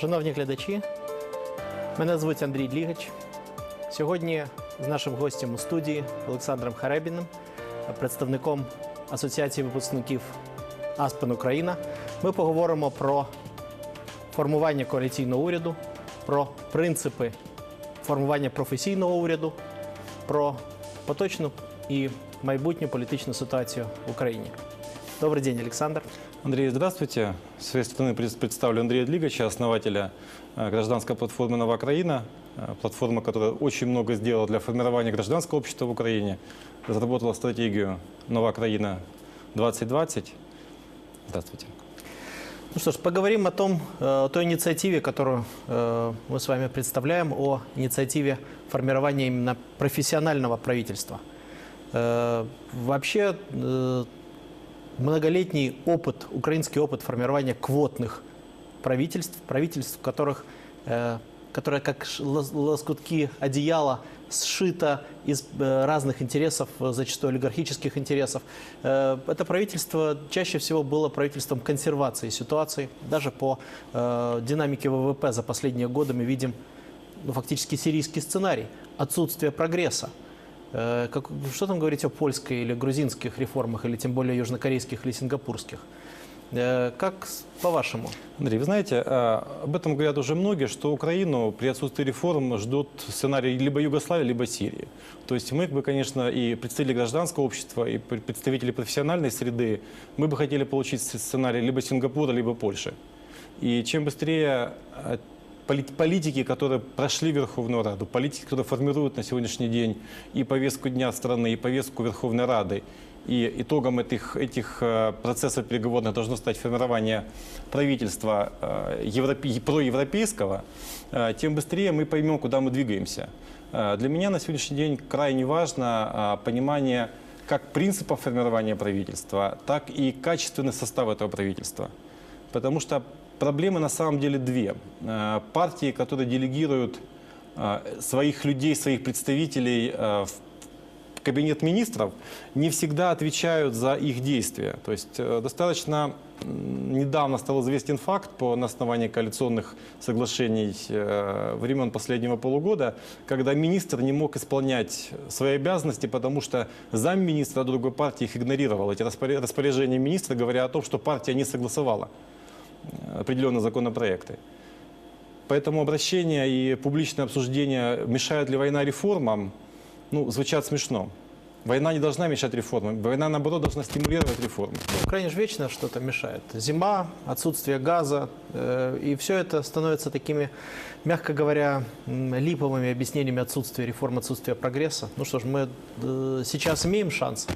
Шановні глядачі, мене звуть Андрій Длігач. Сьогодні з нашим гостем у студії Олександром Харебіним, представником Асоціації випускників Аспен Україна, ми поговоримо про формування коаліційного уряду, про принципи формування професійного уряду, про поточну і майбутню політичну ситуацію в Україні. Добрий день, Олександр. Андрей, здравствуйте. С своей стороны пред- представлю Андрея Длигача, основателя э, гражданской платформы «Нова Украина», э, платформа, которая очень много сделала для формирования гражданского общества в Украине, разработала стратегию «Нова Украина 2020». Здравствуйте. Ну что ж, поговорим о том, э, о той инициативе, которую мы с вами представляем, о инициативе формирования именно профессионального правительства. Вообще многолетний опыт, украинский опыт формирования квотных правительств, правительств, которых, э, которые как лоскутки одеяла сшито из э, разных интересов, э, зачастую олигархических интересов. Э, Это правительство чаще всего было правительством консервации ситуации. Даже по динамике ВВП за последние годы мы видим ну, фактически сирийский сценарий, отсутствие прогресса. Э, как- что там говорить о польской или грузинских реформах, или тем более южнокорейских или сингапурских? Э, Как по-вашему? Андрей, вы знаете, э, об этом говорят уже многие, что Украину при отсутствии реформ ждут сценарий либо Югославии, либо Сирии. То есть мы, бы, конечно, и представители гражданского общества, и пр- представители профессиональной среды, мы бы хотели получить сценарий либо Сингапура, либо Польши. И чем быстрее политики, которые прошли Верховную Раду, политики, которые формируют на сегодняшний день и повестку дня страны, и повестку Верховной Рады, и итогом этих, этих э, процессов переговорных должно стать формирование правительства э, европе- проевропейского, э, тем быстрее мы поймем, куда мы двигаемся. Для меня на сегодняшний день крайне важно понимание как принципов формирования правительства, так и качественный состав этого правительства. Потому что проблемы на самом деле две. Э, Партии, которые делегируют э, своих людей, своих представителей э, в кабинет министров, не всегда отвечают за их действия. То есть достаточно недавно стал известен факт по на основании коалиционных соглашений времен последнего полугода, когда министр не мог исполнять свои обязанности, потому что замминистра другой партии их игнорировал. Эти распоря- распоряжения министра говоря о том, что партия не согласовала определенные законопроекты. Поэтому обращение и публичное обсуждение, мешает ли война реформам, ну, звучат смешно. Война не должна мешать реформам. Война, наоборот, должна стимулировать реформы. В Украине же вечно что-то мешает. Зима, отсутствие газа. э, и все это становится такими, мягко говоря, липовыми объяснениями отсутствия реформ, отсутствия прогресса. Ну что ж, мы э, сейчас имеем шанс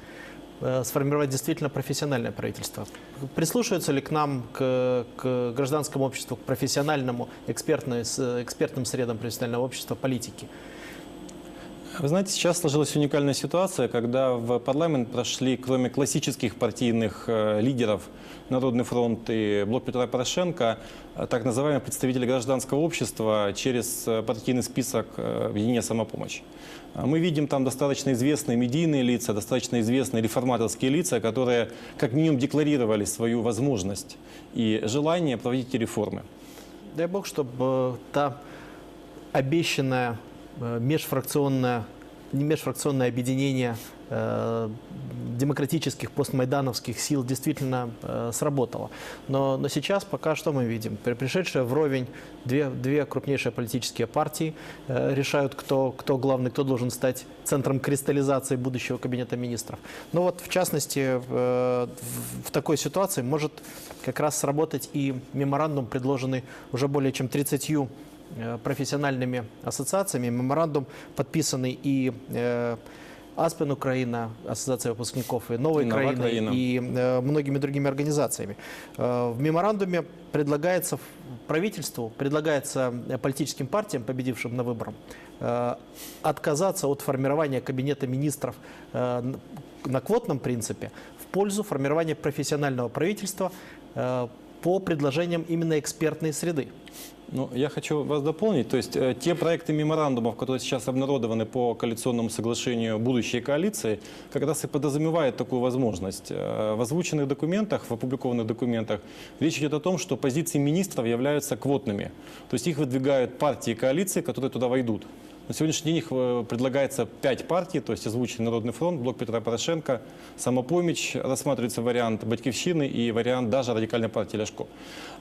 сформировать действительно профессиональное правительство. Прислушиваются ли к нам, к, к гражданскому обществу, к профессиональному, экспертным средам профессионального общества, политики? Вы знаете, сейчас сложилась уникальная ситуация, когда в парламент прошли, кроме классических партийных э, лидеров, Народный фронт и Блок Петра Порошенко, э, так называемые представители гражданского общества через э, партийный список объединения «Самопомощь». А Мы видим там достаточно известные медийные лица, достаточно известные реформаторские лица, которые как минимум декларировали свою возможность и желание проводить реформы. Дай бог, чтобы та обещанная межфракционное, не межфракционное объединение э, демократических постмайдановских сил действительно э, сработало. Но, но сейчас пока что мы видим? При- Пришедшие вровень две, две крупнейшие политические партии э, решают, кто, кто главный, кто должен стать центром кристаллизации будущего кабинета министров. Ну вот, в частности, э, в, в такой ситуации может как раз сработать и меморандум, предложенный уже более чем 30 э, профессиональными ассоциациями. Меморандум подписанный и э, Аспен Украина, Ассоциация выпускников и Новой Нова Украины, Украина. и э, многими другими организациями. Э, В меморандуме предлагается правительству, предлагается э, политическим партиям, победившим на выборах, э, отказаться от формирования кабинета министров э, на квотном принципе в пользу формирования профессионального правительства, э, по предложениям именно экспертной среды. Ну, я хочу вас дополнить. То есть э, те проекты меморандумов, которые сейчас обнародованы по коалиционному соглашению будущей коалиции, как раз и подразумевают такую возможность. Э, в озвученных документах, в опубликованных документах, речь идет о том, что позиции министров являются квотными. То есть их выдвигают партии коалиции, которые туда войдут. На сегодняшний день их э, предлагается пять партий, то есть озвученный Народный фронт, Блок Петра Порошенко, Самопомощь, рассматривается вариант Батькивщины и вариант даже Радикальной партии Ляшко.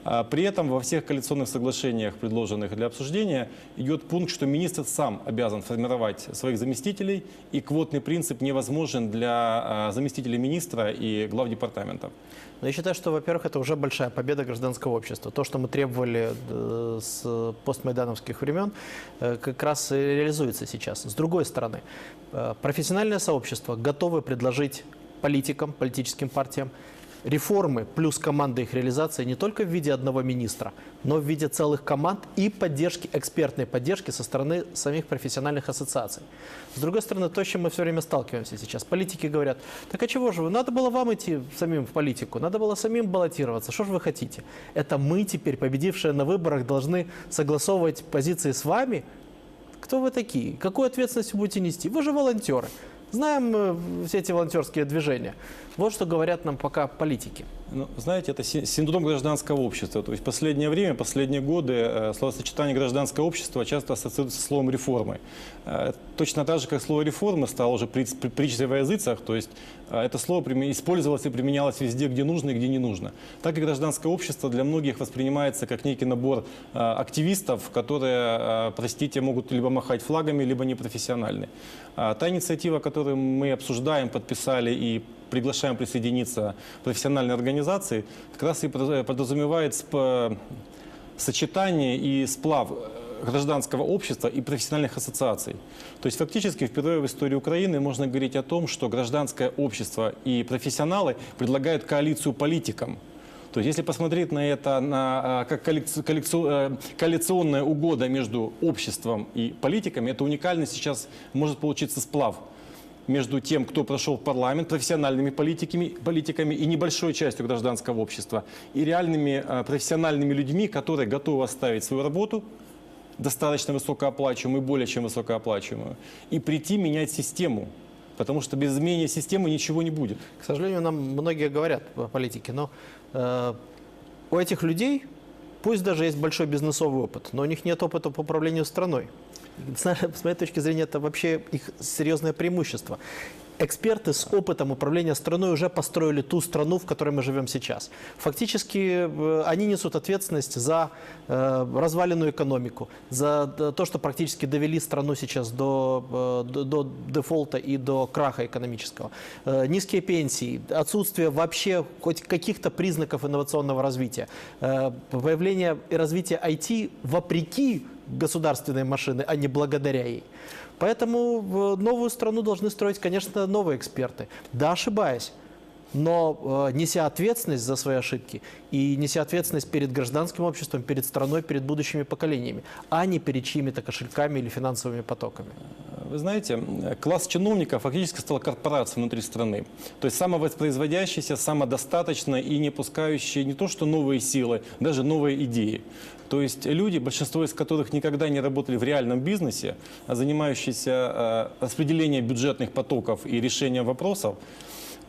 А При этом во всех коалиционных соглашениях, предложенных для обсуждения, идет пункт, что министр сам обязан формировать своих заместителей, и квотный принцип невозможен для а, заместителей министра и глав департаментов. Я считаю, что, во-первых, это уже большая победа гражданского общества. То, что мы требовали э, с постмайдановских времен, э, как раз и реализуется сейчас. С другой стороны, э, профессиональное сообщество готовы предложить политикам, политическим партиям реформы плюс команда их реализации не только в виде одного министра, но в виде целых команд и поддержки, экспертной поддержки со стороны самих профессиональных ассоциаций. С другой стороны, то, с чем мы все время сталкиваемся сейчас. Политики говорят, так а чего же вы, надо было вам идти самим в политику, надо было самим баллотироваться, что же вы хотите? Это мы теперь, победившие на выборах, должны согласовывать позиции с вами? Кто вы такие? Какую ответственность вы будете нести? Вы же волонтеры. Знаем э, все эти волонтерские движения. Вот что говорят нам пока политики. Ну, знаете, это си- синдром гражданского общества. То есть последнее время, последние годы э, словосочетание гражданское общество часто ассоциируется со словом реформы. Э, точно так же, как слово реформы стало уже при- при- притчей во языцах, то есть э, это слово использовалось и применялось везде, где нужно и где не нужно. Так и гражданское общество для многих воспринимается как некий набор активистов, которые, простите, могут либо махать флагами, либо непрофессиональны. Та инициатива, которую мы обсуждаем, подписали и приглашаем присоединиться профессиональные организации, как раз и подразумевает сочетание и сплав гражданского общества и профессиональных ассоциаций. То есть фактически впервые в истории Украины можно говорить о том, что гражданское общество и профессионалы предлагают коалицию политикам. То есть если посмотреть на это на, а, как коллекци- коллекци- э, коалиционная угода между обществом и политиками, это уникальный сейчас может получиться сплав между тем, кто прошел парламент, профессиональными политиками, политиками и небольшой частью гражданского общества, и реальными э, профессиональными людьми, которые готовы оставить свою работу, достаточно высокооплачиваемую и более чем высокооплачиваемую, и прийти менять систему. Потому что без изменения системы ничего не будет. К сожалению, нам многие говорят по политике, но э, у этих людей, пусть даже есть большой бизнесовый опыт, но у них нет опыта по управлению страной. С моей точки зрения, это вообще их серьезное преимущество. Эксперты с опытом управления страной уже построили ту страну, в которой мы живем сейчас. Фактически э, они несут ответственность за э, разваленную экономику, за д- то, что практически довели страну сейчас до, э, до, до дефолта и до краха экономического. Э, Низкие пенсии, отсутствие вообще хоть каких-то признаков инновационного развития, э, появление и развитие IT вопреки государственной машины, а не благодаря ей. Поэтому новую страну должны строить, конечно, новые эксперты. Да, ошибаясь, но э, неся ответственность за свои ошибки и неся ответственность перед гражданским обществом, перед страной, перед будущими поколениями, а не перед чьими-то кошельками или финансовыми потоками. Вы знаете, класс чиновников фактически стал корпорацией внутри страны. То есть самовоспроизводящийся, самодостаточно и не пускающий не то что новые силы, даже новые идеи. То есть люди, большинство из которых никогда не работали в реальном бизнесе, а занимающиеся э, распределением бюджетных потоков и решением вопросов,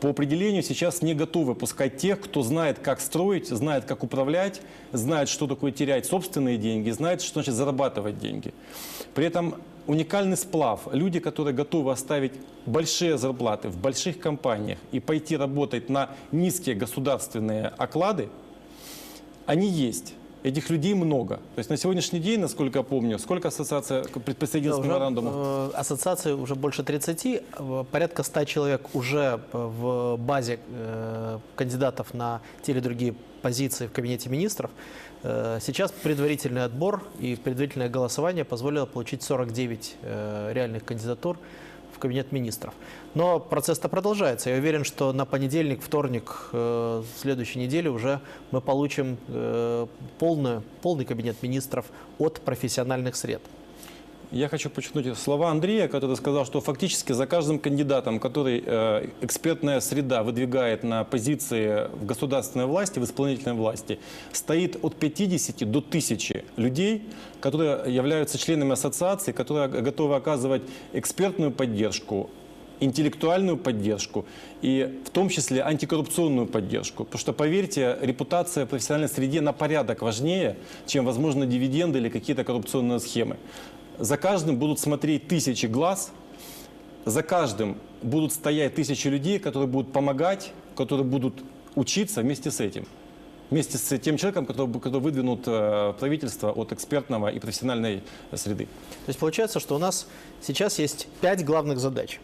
по определению сейчас не готовы пускать тех, кто знает, как строить, знает, как управлять, знает, что такое терять собственные деньги, знает, что значит зарабатывать деньги. При этом уникальный сплав. Люди, которые готовы оставить большие зарплаты в больших компаниях и пойти работать на низкие государственные оклады, они есть. Этих людей много. То есть на сегодняшний день, насколько я помню, сколько ассоциация присоединилась Да, к меморандуму? э, ассоциации уже больше 30, э, порядка 100 человек уже в базе э, кандидатов на те или другие позиции в кабинете министров. Э, Сейчас предварительный отбор и предварительное голосование позволило получить 49 э, реальных кандидатур в кабинет министров. Но процесс-то продолжается. Я уверен, что на понедельник, вторник э, следующей недели уже мы получим э, полную, полный кабинет министров от профессиональных сред. Я хочу подчеркнуть слова Андрея, который сказал, что фактически за каждым кандидатом, который э, экспертная среда выдвигает на позиции в государственной власти, в исполнительной власти, стоит от 50 до 1000 людей, которые являются членами ассоциации, которые готовы оказывать экспертную поддержку, интеллектуальную поддержку и в том числе антикоррупционную поддержку. Потому что, поверьте, репутация в профессиональной среде на порядок важнее, чем, возможно, дивиденды или какие-то коррупционные схемы. За каждым будут смотреть тысячи глаз, за каждым будут стоять тысячи людей, которые будут помогать, которые будут учиться вместе с этим. Вместе с тем человеком, который, который выдвинут э, правительство от экспертного и профессиональной среды. То есть получается, что у нас сейчас есть пять главных задач.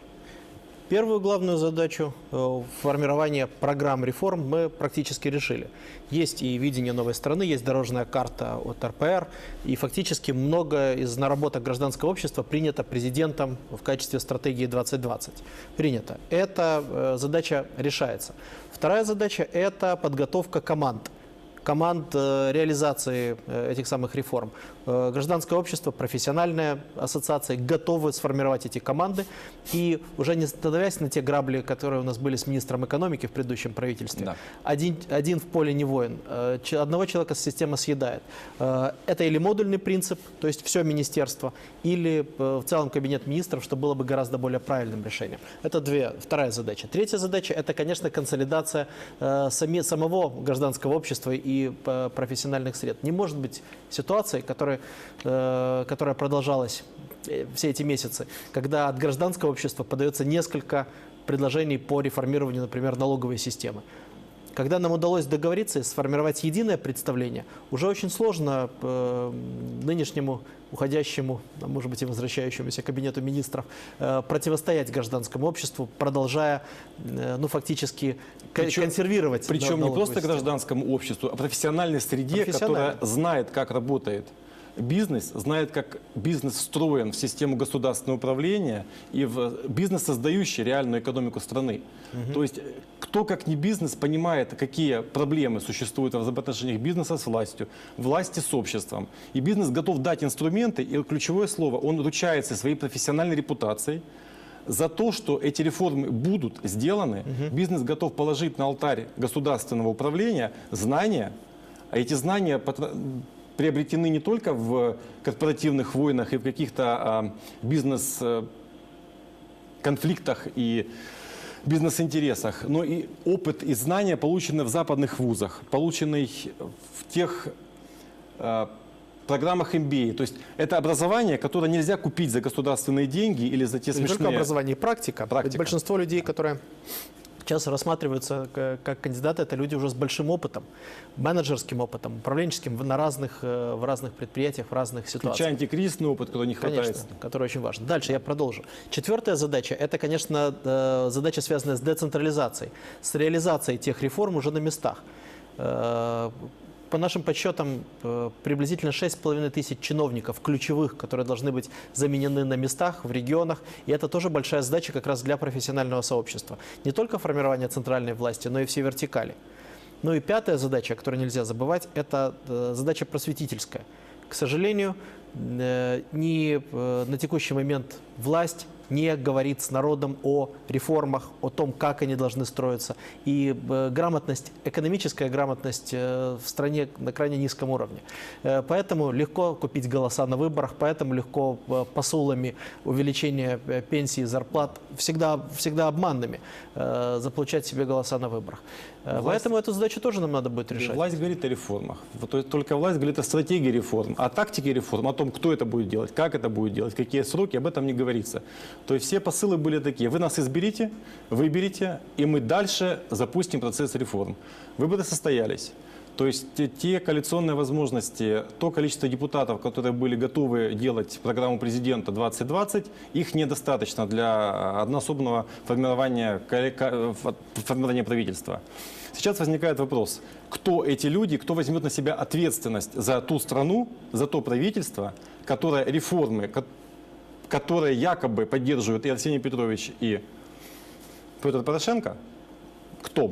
Первую главную задачу э, формирования программ реформ мы практически решили. Есть и видение новой страны, есть дорожная карта от РПР, и фактически много из наработок гражданского общества принято президентом в качестве стратегии 2020. Принято. Эта э, задача решается. Вторая задача – это подготовка команд – команд э, реализации этих самых реформ. Э, гражданское общество, профессиональная ассоциация готовы сформировать эти команды. И уже не становясь на те грабли, которые у нас были с министром экономики в предыдущем правительстве, Да. один, один в поле не воин. Че- Одного человека система съедает. Это или модульный принцип, то есть все министерство, или в целом кабинет министров, что было бы гораздо более правильным решением. Это две, вторая задача. Третья задача – это, конечно, консолидация э, сами, самого гражданского общества и э, профессиональных сред. Не может быть ситуации, которая, э, которая продолжалась э, все эти месяцы, когда от гражданского общества подается несколько предложений по реформированию, например, налоговой системы. Когда нам удалось договориться и сформировать единое представление, уже очень сложно э, нынешнему уходящему, а может быть и возвращающемуся кабинету министров э, противостоять гражданскому обществу, продолжая, э, ну, фактически Причем- консервировать. Причем не просто систему. гражданскому обществу, а профессиональной среде, которая знает, как работает бизнес, знает, как бизнес встроен в систему государственного управления и в бизнес, создающий реальную экономику страны. То есть э, кто, как не бизнес, понимает, какие проблемы существуют в взаимоотношениях бизнеса с властью, власти с обществом. И бизнес готов дать инструменты, и ключевое слово, он ручается своей профессиональной репутацией, за то, что эти реформы будут сделаны, бизнес готов положить на алтарь государственного управления знания, а эти знания приобретены не только в корпоративных войнах и в каких-то а, бизнес-конфликтах и бизнес-интересах, но и опыт и знания, полученные в западных вузах, полученные в тех э, программах MBA. То есть это образование, которое нельзя купить за государственные деньги или за те Не только смешные... образование, и практика. Практика. Ведь большинство людей, которые сейчас рассматриваются как кандидаты, это люди уже с большим опытом, менеджерским опытом, управленческим на разных, э, в разных предприятиях, в разных ситуациях. Включая антикризисный опыт, который не хватает. Конечно, который очень важен. Дальше я продолжу. Четвертая задача – это, конечно, э, задача, связанная с децентрализацией, с реализацией тех реформ уже на местах. По нашим подсчетам, э, приблизительно 6,5 тысяч чиновников ключевых, которые должны быть заменены на местах, в регионах. И это тоже большая задача как раз для профессионального сообщества. Не только формирование центральной власти, но и все вертикали. Ну и пятая задача, о которой нельзя забывать, это э, задача просветительская. К сожалению, э, ни на текущий момент власть не говорит с народом о реформах, о том, как они должны строиться. И э, грамотность, экономическая грамотность э, в стране на крайне низком уровне. Э, Поэтому легко купить голоса на выборах, поэтому легко посулами увеличения пенсий, зарплат, всегда, всегда обманными, заполучать себе голоса на выборах. Власть- Поэтому эту задачу тоже нам надо будет решать. Власть говорит о реформах. Вот Только власть говорит о стратегии реформ, о тактике реформ, о том, кто это будет делать, как это будет делать, какие сроки, об этом не говорится. То есть все посылы были такие. Вы нас изберите, выберите, и мы дальше запустим процесс реформ. Выборы состоялись. То есть те, коалиционные возможности, то количество депутатов, которые были готовы делать программу президента 2020, их недостаточно для одноособного формирования, формирования правительства. Сейчас возникает вопрос, кто эти люди, кто возьмет на себя ответственность за ту страну, за то правительство, которое реформы, которые якобы поддерживают и Арсений Петрович, и Петр Порошенко, кто?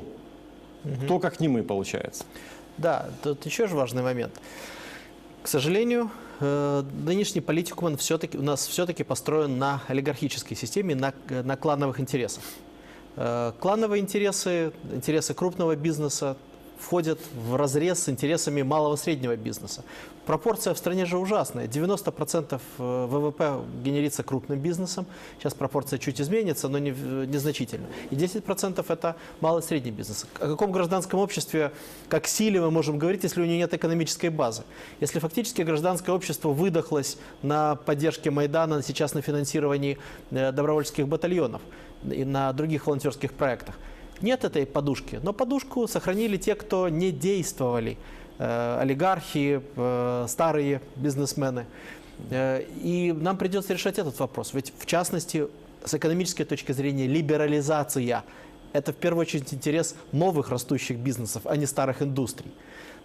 Кто как не мы, получается. Да, тут еще же важный момент. К сожалению, э, нынешний политикум все-таки, у нас все-таки построен на олигархической системе, на, на клановых интересах. Э, Клановые интересы, интересы крупного бизнеса входят в разрез с интересами малого и среднего бизнеса. Пропорция в стране же ужасная. 90% э, ВВП генерится крупным бизнесом. Сейчас пропорция чуть изменится, но не, незначительно. И 10% это малый и средний бизнес. О каком гражданском обществе, как силе мы можем говорить, если у нее нет экономической базы? Если фактически гражданское общество выдохлось на поддержке Майдана, сейчас на финансировании э, добровольческих батальонов и на других волонтерских проектах. Нет этой подушки, но подушку сохранили те, кто не действовали. Э, олигархи, э, старые бизнесмены. Э, И нам придется решать этот вопрос. Ведь, в частности, с экономической точки зрения, либерализация – это в первую очередь интерес новых растущих бизнесов, а не старых индустрий.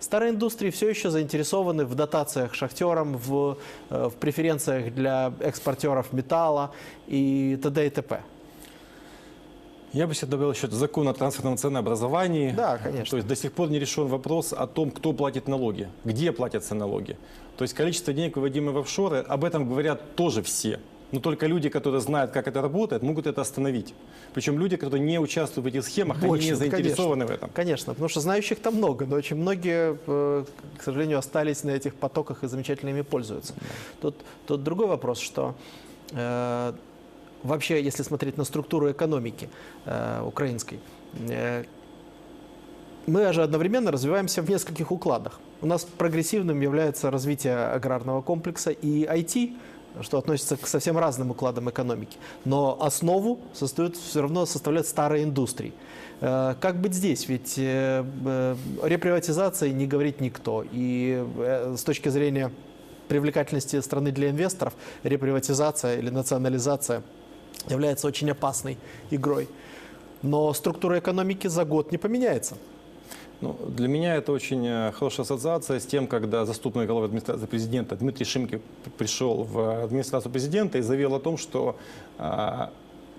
Старые индустрии все еще заинтересованы в дотациях шахтерам, в, в преференциях для экспортеров металла и т.д. и т.п. Я бы себе добавил еще закон о трансферном ценообразовании. Да, конечно. То есть до сих пор не решен вопрос о том, кто платит налоги, где платятся налоги. То есть количество денег, выводимых в офшоры, об этом говорят тоже все. Но только люди, которые знают, как это работает, могут это остановить. Причем люди, которые не участвуют в этих схемах, они не Больше, заинтересованы конечно. в этом. Конечно, потому что знающих там много, но очень многие, э, к сожалению, остались на этих потоках и замечательно ими пользуются. Тут, тут другой вопрос, что э, вообще, если смотреть на структуру экономики э, украинской, э, мы же одновременно развиваемся в нескольких укладах. У нас прогрессивным является развитие аграрного комплекса и IT, что относится к совсем разным укладам экономики. Но основу составляют, все равно составляют старые индустрии. Э, Как быть здесь? Ведь э, э, реприватизации не говорит никто. И с точки зрения привлекательности страны для инвесторов, реприватизация или национализация является очень опасной игрой. Но структура экономики за год не поменяется. Ну, для меня это очень э, хорошая ассоциация с тем, когда заступник главы администрации президента Дмитрий Шимки пришел в администрацию президента и заявил о том, что а,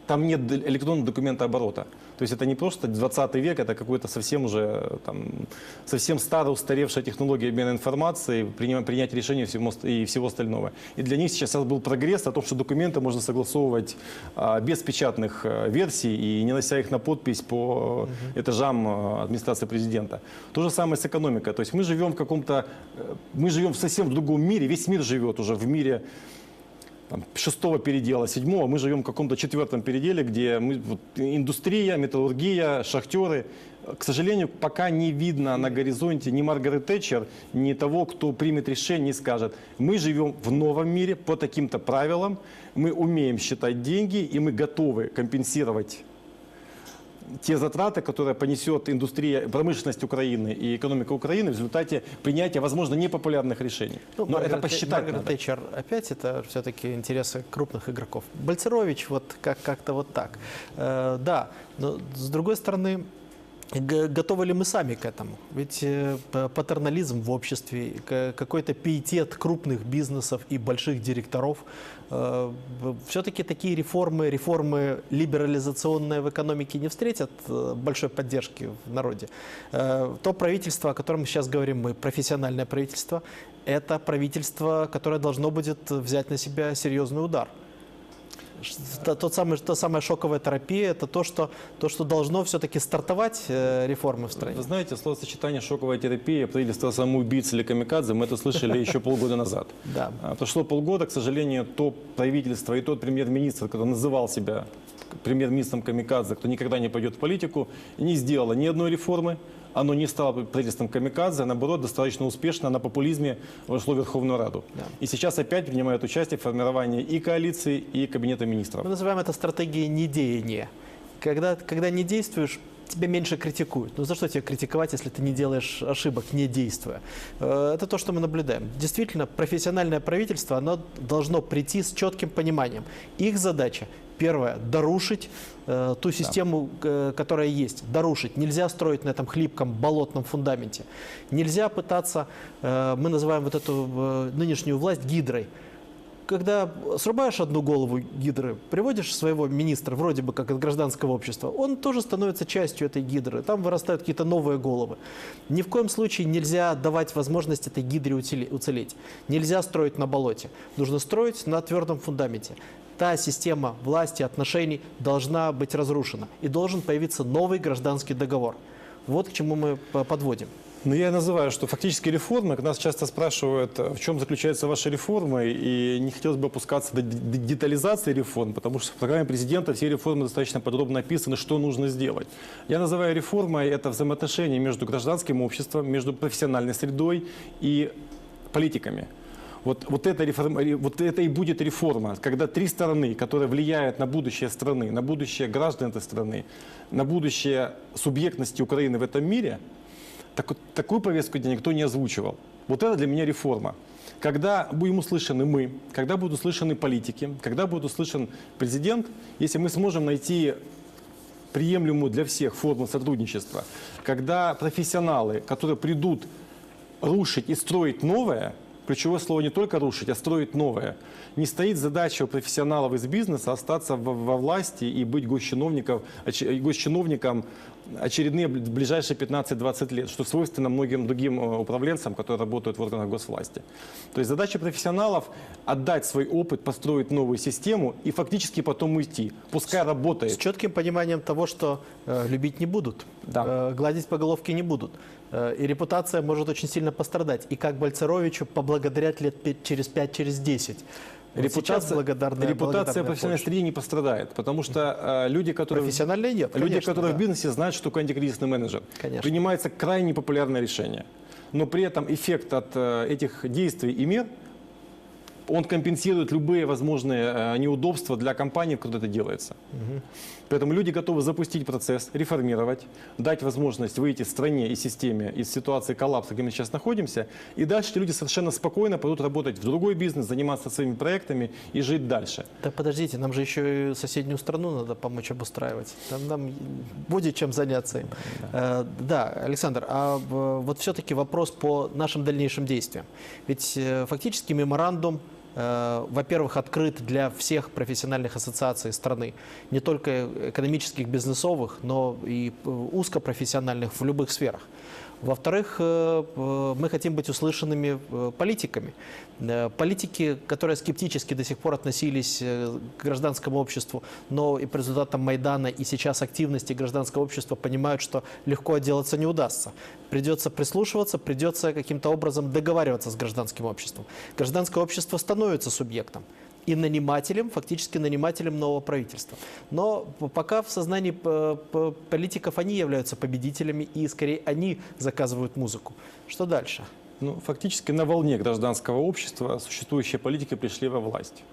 там нет электронного документа оборота. То есть это не просто 20 век, это какой-то совсем уже э, там, совсем старая, устаревшая технология обмена информацией, приним- принять решения всего, и всего остального. И для них сейчас был прогресс о том, что документы можно согласовывать а, без печатных э, версий и не нося их на подпись по э, этажам э, администрации президента. То же самое с экономикой. То есть мы живем в каком-то, мы живем в совсем другом мире, весь мир живет уже в мире там, шестого передела, седьмого, мы живем в каком-то четвертом переделе, где мы, вот, индустрия, металлургия, шахтеры. К сожалению, пока не видно на горизонте ни Маргарет Тэтчер, ни того, кто примет решение и скажет, мы живем в новом мире по таким-то правилам, мы умеем считать деньги, и мы готовы компенсировать те затраты, которые понесет индустрия, промышленность Украины и экономика Украины в результате принятия, возможно, непопулярных решений. Ну, Но это Маргарет Тэ- посчитать Маргарет надо. Тэтчер опять это все-таки интересы крупных игроков. Бальцерович вот как- как-то вот так. Э, да, но с другой стороны, готовы ли мы сами к этому? Ведь э, патернализм в обществе, какой-то пиетет крупных бизнесов и больших директоров, все-таки такие реформы, реформы либерализационные в экономике не встретят э, большой поддержки в народе. Э, То правительство, о котором сейчас говорим мы, профессиональное правительство, это правительство, которое должно будет взять на себя серьезный удар. Тот самый, та самая шоковая терапия, это то, что, то, что должно все-таки стартовать э, реформы в стране. Вы знаете, словосочетание «шоковая терапия», правительство самоубийц или камикадзе, мы это слышали еще полгода назад. Да. А, Прошло полгода, к сожалению, то правительство и тот премьер-министр, который называл себя премьер-министром камикадзе, кто никогда не пойдет в политику, не сделало ни одной реформы. Оно не стало правительством камикадзе, а наоборот, достаточно успешно на популизме вошло в Верховную Раду. Да. И сейчас опять принимает участие в формировании и коалиции, и кабинета министров. Мы называем это стратегией недеяния. Когда, когда не действуешь, тебя меньше критикуют. Ну за что тебя критиковать, если ты не делаешь ошибок, не действуя? Э, Это то, что мы наблюдаем. Действительно, профессиональное правительство, оно должно прийти с четким пониманием. Их задача Первое, дорушить э, ту систему, э, которая есть. Дорушить. Нельзя строить на этом хлипком, болотном фундаменте. Нельзя пытаться, э, мы называем вот эту э, нынешнюю власть гидрой. когда срубаешь одну голову гидры, приводишь своего министра, вроде бы как из гражданского общества, он тоже становится частью этой гидры. Там вырастают какие-то новые головы. Ни в коем случае нельзя давать возможность этой гидре уцелеть. Нельзя строить на болоте. Нужно строить на твердом фундаменте. Та система власти, отношений должна быть разрушена. И должен появиться новый гражданский договор. Вот к чему мы подводим. Но я называю, что фактически реформы, нас часто спрашивают, в чем заключаются ваши реформы, и не хотелось бы опускаться до детализации реформ, потому что в программе президента все реформы достаточно подробно описаны, что нужно сделать. Я называю реформой это взаимоотношения между гражданским обществом, между профессиональной средой и политиками. Вот, вот, это реформ- ре- вот это и будет реформа, когда три стороны, которые влияют на будущее страны, на будущее граждан этой страны, на будущее субъектности Украины в этом мире, так, такую повестку дня никто не озвучивал. Вот это для меня реформа. Когда будем услышаны мы, когда будут услышаны политики, когда будет услышан президент, если мы сможем найти приемлемую для всех форму сотрудничества, когда профессионалы, которые придут рушить и строить новое, ключевое слово не только рушить, а строить новое, не стоит задача у профессионалов из бизнеса остаться во, во власти и быть госчиновником, госчиновником очередные бл- ближайшие 15-20 лет, что свойственно многим другим э, управленцам, которые работают в органах госвласти. То есть задача профессионалов отдать свой опыт, построить новую систему и фактически потом уйти. Пускай работает. С четким пониманием того, что э, любить не будут, Да. э, гладить по головке не будут. Э, и репутация может очень сильно пострадать. И как Бальцеровичу поблагодарят лет пе- через 5, через 10. Вот сейчас благодарная, репутация профессиональной среды не пострадает, потому что э, люди, которые... Профессиональная нет, Люди, конечно, которые да. в бизнесе, знают, что такое антикризисный менеджер. Конечно. Принимается крайне популярное решение. Но при этом эффект от э, этих действий и мер, он компенсирует любые возможные э, неудобства для компании, в которой это делается. Поэтому люди готовы запустить процесс, реформировать, дать возможность выйти стране и системе из ситуации коллапса, где мы сейчас находимся, и дальше эти люди совершенно спокойно пойдут работать в другой бизнес, заниматься своими проектами и жить дальше. Да подождите, нам же еще и соседнюю страну надо помочь обустраивать. Там нам будет чем заняться им. Э, Да, Александр, а вот все-таки вопрос по нашим дальнейшим действиям. Ведь э, фактически меморандум во-первых, открыт для всех профессиональных ассоциаций страны, не только экономических, бизнесовых, но и э, узкопрофессиональных в любых сферах. Во-вторых, э, э, мы хотим быть услышанными э, политиками. Политики, которые скептически до сих пор относились к гражданскому обществу, но и по результатам Майдана и сейчас активности гражданского общества понимают, что легко отделаться не удастся. Придется прислушиваться, придется каким-то образом договариваться с гражданским обществом. Гражданское общество становится субъектом и нанимателем, фактически нанимателем нового правительства. Но пока в сознании политиков они являются победителями, и скорее они заказывают музыку. Что дальше? Ну, фактически на волне гражданского общества существующие политики пришли во власть.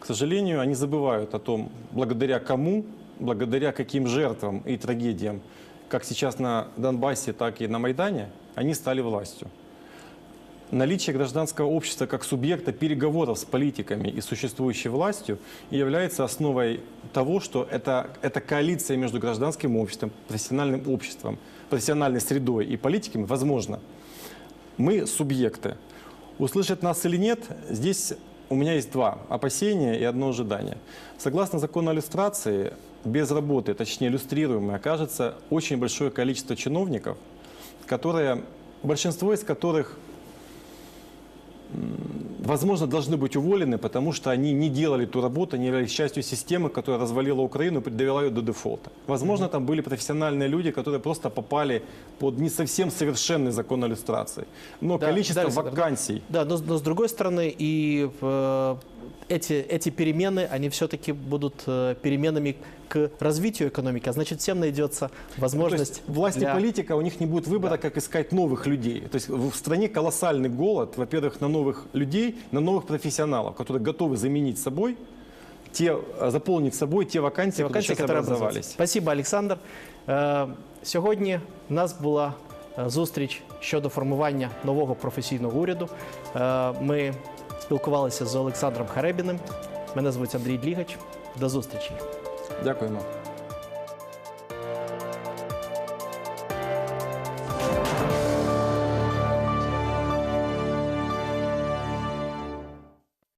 К сожалению, они забывают о том, благодаря кому, благодаря каким жертвам и трагедиям, как сейчас на Донбассе, так и на Майдане, они стали властью. Наличие гражданского общества как субъекта переговоров с политиками и существующей властью является основой того, что это, эта коалиция между гражданским обществом, профессиональным обществом, профессиональной средой и политиками возможна. Мы субъекты. Услышать нас или нет, здесь у меня есть два опасения и одно ожидание. Согласно закону о иллюстрации, без работы, точнее иллюстрируемой, окажется очень большое количество чиновников, которые, большинство из которых возможно, должны быть уволены, потому что они не делали ту работу, не являлись частью системы, которая развалила Украину и довела ее до дефолта. Возможно, там были профессиональные люди, которые просто попали под не совсем совершенный закон о иллюстрации. Но Да, количество да, вакансий Да, но, но с другой стороны, и э, эти, эти перемены, они все-таки будут э, переменами к развитию экономики, а значит, всем найдется Ну, возможность есть власть для- и политика, у них не будет выбора, как искать новых людей. То есть в стране колоссальный голод, во-первых, на новых людей, на новых профессионалов, которые готовы заменить собой, те, э, заполнить собой те вакансии, Ці вакансії, которые які сейчас образувалися. образовались. Спасибо, Олександр. Е, Сьогодні в нас була е, зустріч щодо формування нового професійного уряду. Е, Ми спілкувалися з Олександром Харебіним. Мене звуть Андрій Длігач. До зустрічі. Дякуємо.